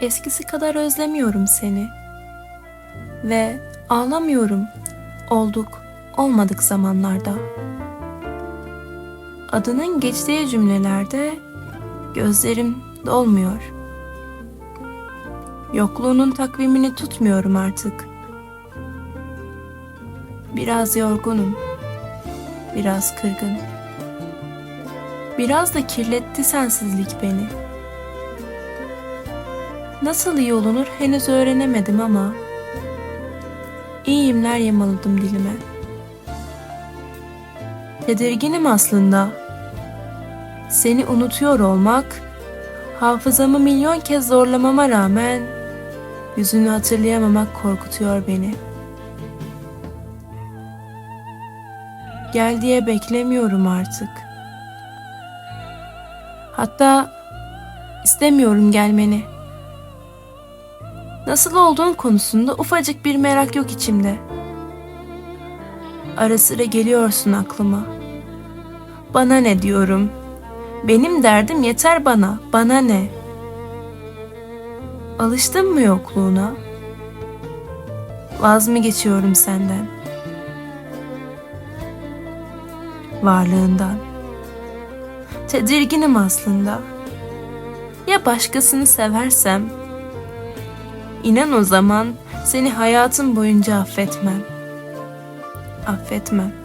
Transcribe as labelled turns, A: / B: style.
A: eskisi kadar özlemiyorum seni. Ve ağlamıyorum olduk olmadık zamanlarda. Adının geçtiği cümlelerde gözlerim dolmuyor. Yokluğunun takvimini tutmuyorum artık. Biraz yorgunum. Biraz kırgın. Biraz da kirletti sensizlik beni. Nasıl iyi olunur henüz öğrenemedim ama iyiyimler yamaladım dilime. Tedirginim aslında. Seni unutuyor olmak, hafızamı milyon kez zorlamama rağmen yüzünü hatırlayamamak korkutuyor beni. Gel diye beklemiyorum artık. Hatta istemiyorum gelmeni. Nasıl olduğun konusunda ufacık bir merak yok içimde. Ara sıra geliyorsun aklıma. Bana ne diyorum? Benim derdim yeter bana. Bana ne? Alıştın mı yokluğuna? Vaz mı geçiyorum senden? Varlığından. Tedirginim aslında. Ya başkasını seversem? İnan o zaman seni hayatım boyunca affetmem. Affetmem.